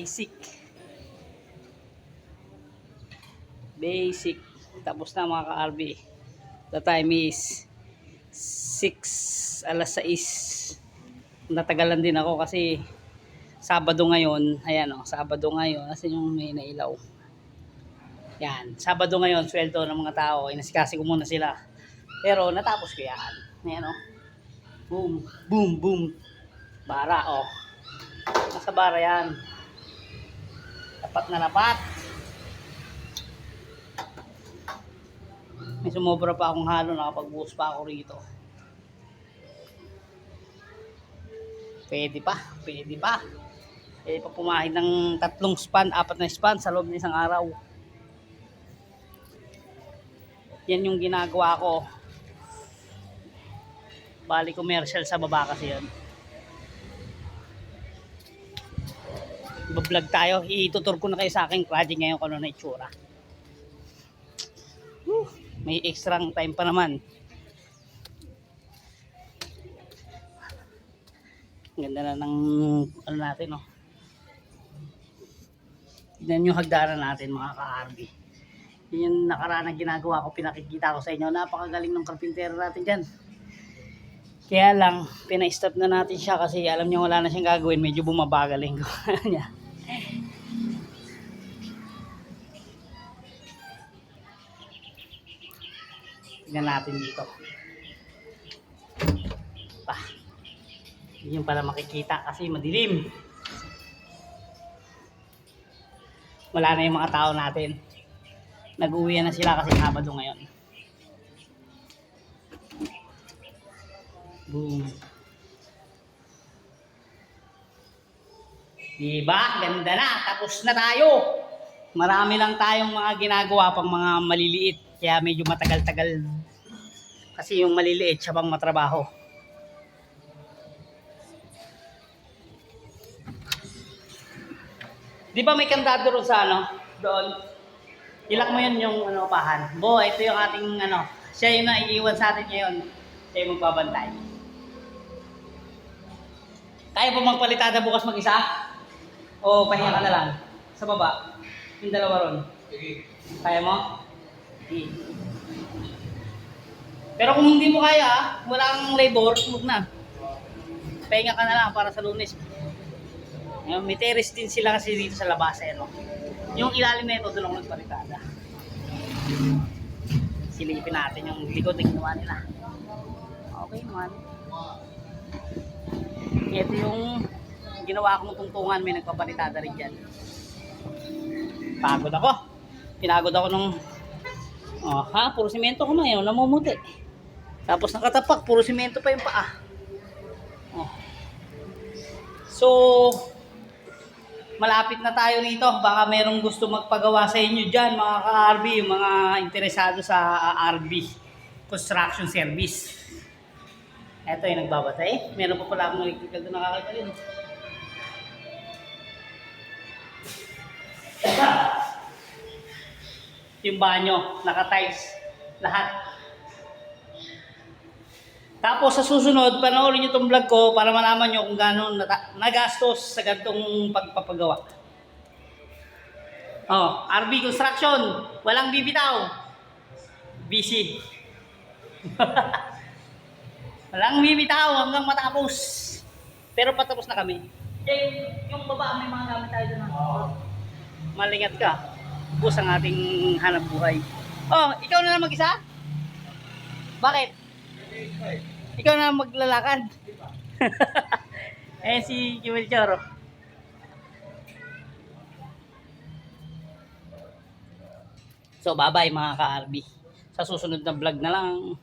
Basic. Basic. Tapos na mga ka-RB. The time is 6, alas 6. Natagalan din ako kasi Sabado ngayon, ayan o, Sabado ngayon, kasi yung may nailaw. Yan, Sabado ngayon, sweldo ng mga tao, inasikasi ko muna sila. Pero natapos ko yan. Ayan o. Boom, boom, boom. Bara o. Nasa bara yan. Lapat na lapat. May sumobra pa akong halo, nakapag-buhos pa ako rito. Pwede pa, pwede pa. Pwede pa pumahid ng tatlong span, apat na span sa loob ng isang araw. Yan yung ginagawa ko. Bali commercial sa baba kasi yan. Bablog tayo. Itutur ko na kayo sa aking project ngayon kung ano na itsura. Whew, may extra time pa naman. Ganda na ng ano natin, no? Tignan yung hagdanan natin, mga ka-RB. Yun yung nakaraan na ginagawa ko, pinakikita ko sa inyo. Napakagaling ng karpintero natin dyan. Kaya lang, pina-stop na natin siya kasi alam niyo wala na siyang gagawin. Medyo bumabagaling ko niya. Tignan natin dito. Pa. Hindi yung pala makikita kasi madilim. Wala na yung mga tao natin. Nag-uwi na sila kasi Sabado ngayon. Boom. Diba? Ganda na. Tapos na tayo. Marami lang tayong mga ginagawa pang mga maliliit. Kaya medyo matagal-tagal. Kasi yung maliliit siya bang matrabaho. Di ba may kandado ron sa ano? Doon. Ilak mo yun yung ano, pahan. Bo, ito yung ating ano. Siya yung naiiwan sa atin ngayon. Siya yung magbabantay. Kaya pa magpalitada bukas mag-isa? O pahinga ka na lang? Sa baba? Yung dalawa ron. Kaya mo? Sige. Pero kung hindi mo kaya, wala kang labor, huwag na. Pahinga ka na lang para sa lunes. Yung may terrace din sila kasi dito sa labas eh, no? Yung ilalim na ito, doon ako nagpalitada. Silipin natin yung likod na ginawa nila. Okay naman. Ito yung ginawa kong tungtungan, may nagpapalitada rin dyan. Pagod ako. Pinagod ako nung Oh, ha, puro simento ko mayo, namumuti. Tapos nakatapak, puro simento pa yung paa. Oh. So, malapit na tayo rito. Baka merong gusto magpagawa sa inyo dyan, mga ka-RB, yung mga interesado sa ah, RB Construction Service. Ito yung nagbabatay. Meron pa pala akong electrical doon nakakalkalin. Yung banyo, naka-tiles, lahat. Tapos sa susunod, panoorin nyo itong vlog ko para malaman nyo kung gano'n nagastos sa ganitong pagpapagawa. Oh, RB Construction, walang bibitaw. Busy. walang bibitaw hanggang matapos. Pero patapos na kami. Eh, yung baba, may mga gamit tayo doon. Oh. Malingat ka. Bus ang ating hanap buhay. Oh, ikaw na lang mag-isa? Bakit? Ikaw na maglalakad. eh si Kiwil Choro. So bye-bye mga ka-RB. Sa susunod na vlog na lang.